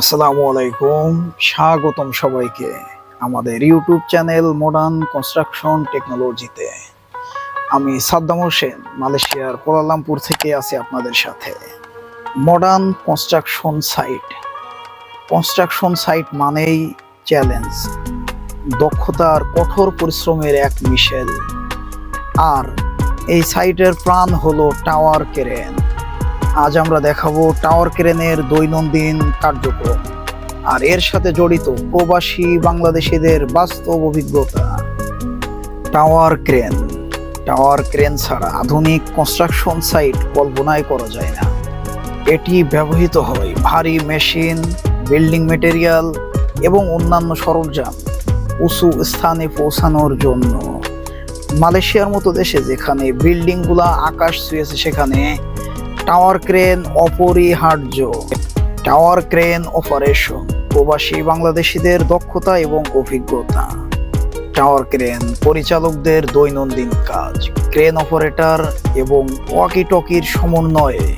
আসসালামু আলাইকুম, স্বাগতম সবাইকে আমাদের ইউটিউব চ্যানেল মডার্ন কনস্ট্রাকশন টেকনোলজিতে আমি সাদ্দাম হোসেন, মালয়েশিয়ার কোলালামপুর থেকে আছি আপনাদের সাথে। Modern construction site construction site মানেই চ্যালেঞ্জ দক্ষতার কঠোর পরিশ্রমের এক মিশেল। আর এই সাইটের প্রাণ হলো টাওয়ার কেরেন আজ আমরা দেখাবো টাওয়ার ক্রেনের দৈনন্দিন কার্যক্রম। আর এর সাথে জড়িত প্রবাসী বাংলাদেশিদের বাস্তব অভিজ্ঞতা। Tower crane. টাওয়ার ক্রেন ছাড়া আধুনিক কনস্ট্রাকশন সাইট কল্পনাই করা যায় না। এটি ব্যবহৃত হয় ভারী মেশিন বিল্ডিং মেটেরিয়াল এবং অন্যান্য সরঞ্জাম উঁচু স্থানে পৌঁছানোর জন্য। মালয়েশিয়ার মতো দেশে যেখানে বিল্ডিংগুলা আকাশ ছুঁয়েছে, সেখানে টাওয়ার ক্রেন অপরিহার্য। টাওয়ার ক্রেন অপারেশন, প্রবাসী বাংলাদেশিদের দক্ষতা এবং অভিজ্ঞতা। টাওয়ার ক্রেন পরিচালকদের দৈনন্দিন কাজ, ক্রেন অপারেটর এবং ওয়াকি টকির সমন্বয়ে।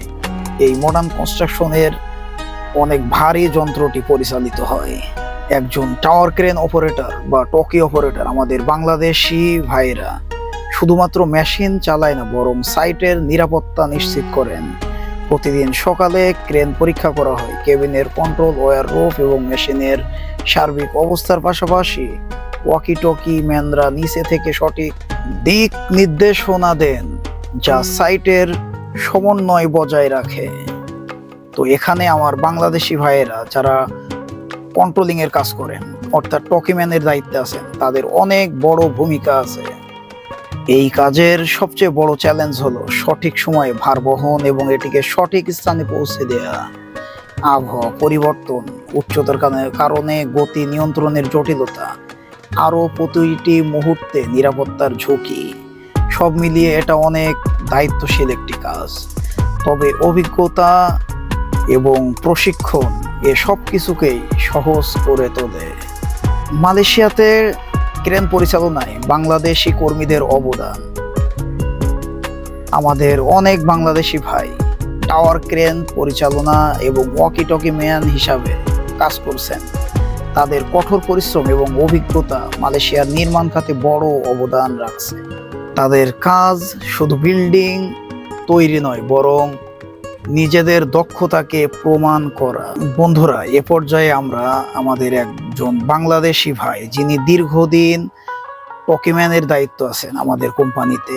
এই মডার্ন কনস্ট্রাকশনের অনেক ভারী যন্ত্রটি পরিচালিত হয়। একজন টাওয়ার ক্রেন অপারেটর বা টকি অপারেটর আমাদের বাংলাদেশি ভাইরা শুধুমাত্র মেশিন চালায় না, বরং সাইটের নিরাপত্তা নিশ্চিত করেন। প্রতিদিন সকালে ক্রেন পরীক্ষা করা হয়, কেবিনের কন্ট্রোল, ওয়ার রোপ এবং মেশিনের সার্বিক অবস্থার পাশাপাশি ওয়াকি টকি ম্যানরা নিচে থেকে সঠিক দিক নির্দেশনা দেন, যা সাইটের সমন্বয় বজায় রাখে। তো এখানে আমার বাংলাদেশি ভাইয়েরা যারা কন্ট্রোলিং এর কাজ করেন, অর্থাৎ টকিম্যানের দায়িত্বে আছেন, তাদের অনেক বড় ভূমিকা আছে। এই কাজের সবচেয়ে বড় চ্যালেঞ্জ হলো সঠিক সময়ে ভার বহন এবং এটিকে সঠিক স্থানে পৌঁছে দেওয়া আবহাওয়া পরিবর্তন, উচ্চতার কারণে- গতি নিয়ন্ত্রণের জটিলতা, আরও প্রতিটি মুহূর্তে নিরাপত্তার ঝুঁকি। সব মিলিয়ে এটা অনেক দায়িত্বশীল একটি কাজ। তবে অভিজ্ঞতা এবং প্রশিক্ষণ এ সব কিছুকেই সহজ করে তোলে। মালয়েশিয়াতে ক্রেন পরিচালনায় বাংলাদেশি কর্মীদের অবদান। আমাদের অনেক বাংলাদেশি ভাই টাওয়ার ক্রেন পরিচালনা এবং ওয়াকি টকি ম্যান হিসাবে কাজ করছেন। তাদের কঠোর পরিশ্রম এবং অভিজ্ঞতা মালয়েশিয়ার নির্মাণ খাতে বড় অবদান রাখছে। তাদের কাজ শুধু বিল্ডিং তৈরি নয়, বরং নিজেদের দক্ষতাকে প্রমাণ করা। বন্ধুরা, এ পর্যায়ে আমরা আমাদের একজন বাংলাদেশি ভাই, যিনি দীর্ঘদিন পকিম্যানের দায়িত্ব আছেন আমাদের কোম্পানিতে।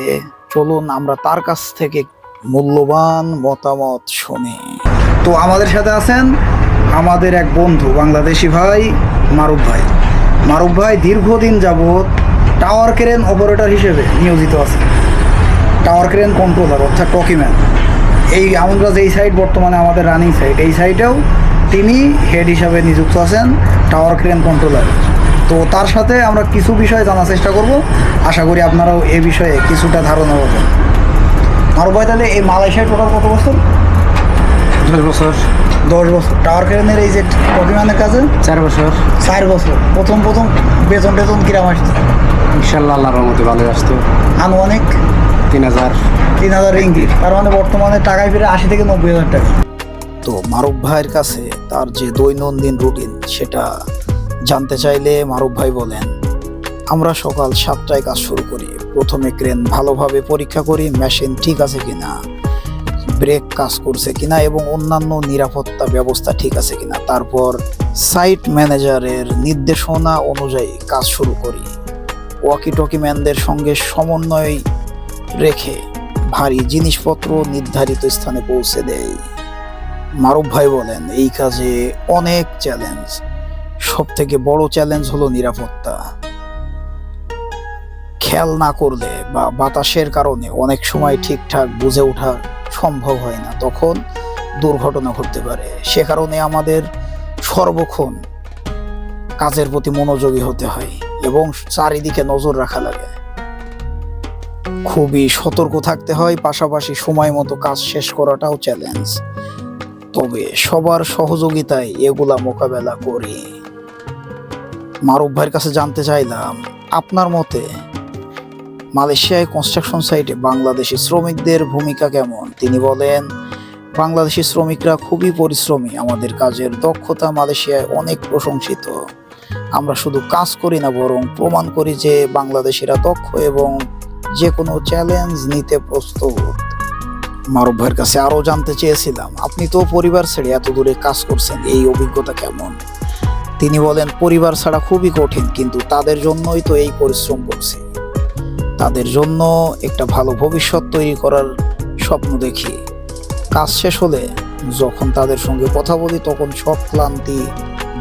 চলুন আমরা তার কাছ থেকে মূল্যবান মতামত শুনি। তো আমাদের সাথে আছেন আমাদের এক বন্ধু, বাংলাদেশি ভাই মারুফ ভাই। মারুফ ভাই দীর্ঘদিন যাবৎ টাওয়ার ক্রেন অপারেটর হিসেবে নিয়োজিত আছেন। টাওয়ার ক্রেন কন্ট্রোলার, অর্থাৎ টকিম্যান এই আমরা যেই সাইড বর্তমানে আমাদের রানিং সাইড এই সাইটেও তিনি হেড হিসাবে নিযুক্ত আছেন টাওয়ার ক্রেন কন্ট্রোলার তো তার সাথে আমরা কিছু বিষয় জানার চেষ্টা করব। আশা করি আপনারাও এ বিষয়ে কিছুটা ধারণা পাবেন। আর ভাই তাহলে এই মালয়েশিয়ায় টোটাল কত বছর? দশ বছর। দশ বছর। টাওয়ার ক্রেনের এই যে টকিম্যানের কাছে চার বছর। চার বছর। প্রথম প্রথম বেতন টেতন কিরাম আসছে? ইনশাল্লাহ আল্লাহর রহমতে ভালো আসতো। আনুমানিক? তিন হাজার। তিন হাজার রিঙ্গিত। তার মানে বর্তমানে টাকায় ফিরে আশি থেকে নব্বই হাজার টাকা। তো মারুফ ভাইয়ের কাছে তার যে দৈনন্দিন রুটিন সেটা জানতে চাইলে মারুফ ভাই বলেন আমরা সকাল সাতটায় কাজ শুরু করি। প্রথমে ক্রেন ভালোভাবে পরীক্ষা করি মেশিন ঠিক আছে কিনা ব্রেক কাজ করছে কিনা এবং অন্যান্য নিরাপত্তা ব্যবস্থা ঠিক আছে কিনা। তারপর সাইট ম্যানেজারের নির্দেশনা অনুযায়ী কাজ শুরু করি। ওয়াকি টকি ম্যানদের সঙ্গে সমন্বয় রেখে ভারী জিনিসপত্র নির্ধারিত স্থানে পৌঁছে দেয়। মারুফ ভাই বলেন, এই কাজে অনেক চ্যালেঞ্জ সব থেকে বড় চ্যালেঞ্জ হলো নিরাপত্তা। খেয়াল না করলে বা বাতাসের কারণে অনেক সময় ঠিকঠাক বুঝে ওঠা সম্ভব হয় না। তখন দুর্ঘটনা ঘটতে পারে। সে কারণে আমাদের সর্বক্ষণ কাজের প্রতি মনোযোগী হতে হয় এবং চারিদিকে নজর রাখা লাগে। খুবই সতর্ক থাকতে হয়, পাশাপাশি সময় মতো কাজ শেষ করাটাও চ্যালেঞ্জ তবে সবার সহযোগিতায় এগুলা মোকাবেলা করি। মারুফ ভাইয়ের কাছে জানতে চাইলাম, আপনার মতে মালয়েশিয়ায় কনস্ট্রাকশন সাইটে বাংলাদেশি শ্রমিকদের ভূমিকা কেমন? তিনি বলেন, বাংলাদেশি শ্রমিকরা খুবই পরিশ্রমী, আমাদের কাজের দক্ষতা মালয়েশিয়ায় অনেক প্রশংসিত। আমরা শুধু কাজ করি না, বরং প্রমাণ করি যে বাংলাদেশিরা দক্ষ এবং যে কোনো চ্যালেঞ্জ নিতে প্রস্তুত। মারুফ ভাইয়ের কাছে আরও জানতে চেয়েছিলাম, আপনি তো পরিবার ছেড়ে এত দূরে কাজ করছেন, এই অভিজ্ঞতা কেমন? তিনি বলেন, পরিবার ছাড়া খুবই কঠিন, কিন্তু তাদের জন্যই তো এই পরিশ্রম করছি। তাদের জন্য একটা ভালো ভবিষ্যৎ তৈরি করার স্বপ্ন দেখি। কাজ শেষ হলে যখন তাদের সঙ্গে কথা বলি, তখন সব ক্লান্তি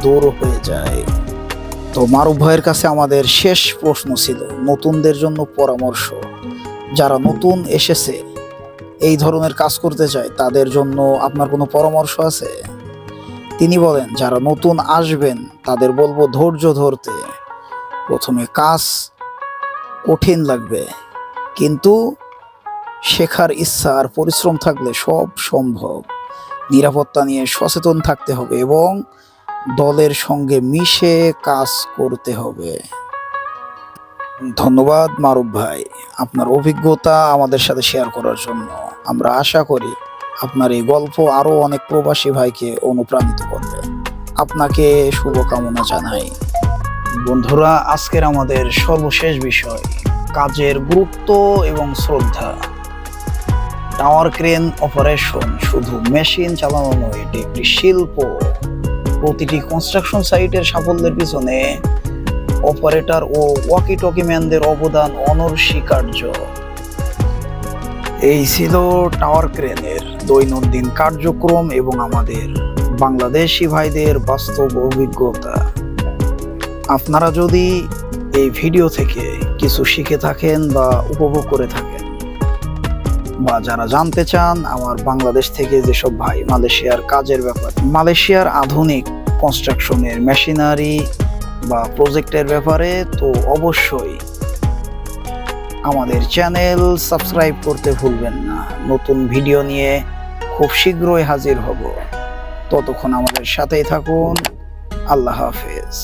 দূর হয়ে যায়। তো মারুফ ভাইয়ের কাছে আমাদের শেষ প্রশ্ন ছিল, নতুনদের জন্য পরামর্শ। যারা নতুন এসেছে, এই ধরনের কাজ করতে চায়, তাদের জন্য আপনার কোনো পরামর্শ আছে? তিনি বলেন, যারা নতুন আসবেন, তাদের বলব ধৈর্য ধরতে। প্রথমে কাজ কঠিন লাগবে, কিন্তু শেখার ইচ্ছা আর পরিশ্রম থাকলে সব সম্ভব। নিরাপত্তা নিয়ে সচেতন থাকতে হবে এবং দলের সঙ্গে মিশে কাজ করতে হবে। ধন্যবাদ মারুফ ভাই, আপনার অভিজ্ঞতা আমাদের সাথে শেয়ার করার জন্য। আমরা আশা করি আপনার এই গল্প আরও অনেক প্রবাসী ভাইকে অনুপ্রাণিত করবে। আপনাকে শুভকামনা জানাই। বন্ধুরা, আজকের আমাদের সর্বশেষ বিষয়, কাজের গুরুত্ব এবং শ্রদ্ধা। টাওয়ার ক্রেন অপারেশন, শুধু মেশিন চালানো নয়, এটি একটি শিল্প। প্রতিটি কনস্ট্রাকশন সাইটের সাফল্যের পিছনে অপারেটর ও ওয়াকি টকি ম্যানদের অবদান অনস্বীকার্য এই ছিল টাওয়ার ক্রেনের দৈনন্দিন কার্যক্রম এবং আমাদের বাংলাদেশি ভাইদের বাস্তব অভিজ্ঞতা। আপনারা যদি এই ভিডিও থেকে কিছু শিখে থাকেন বা উপভোগ করে থাকেন বা যারা জানতে চান আমার বাংলাদেশ থেকে যেসব ভাই মালয়েশিয়ার কাজের ব্যাপার, মালয়েশিয়ার আধুনিক কনস্ট্রাকশনের মেশিনারি বা প্রজেক্টের ব্যাপারে তো অবশ্যই আমাদের চ্যানেল সাবস্ক্রাইব করতে ভুলবেন না। নতুন ভিডিও নিয়ে খুব শীঘ্রই হাজির হব। ততক্ষণ আমাদের সাথেই থাকুন। আল্লাহ হাফেজ।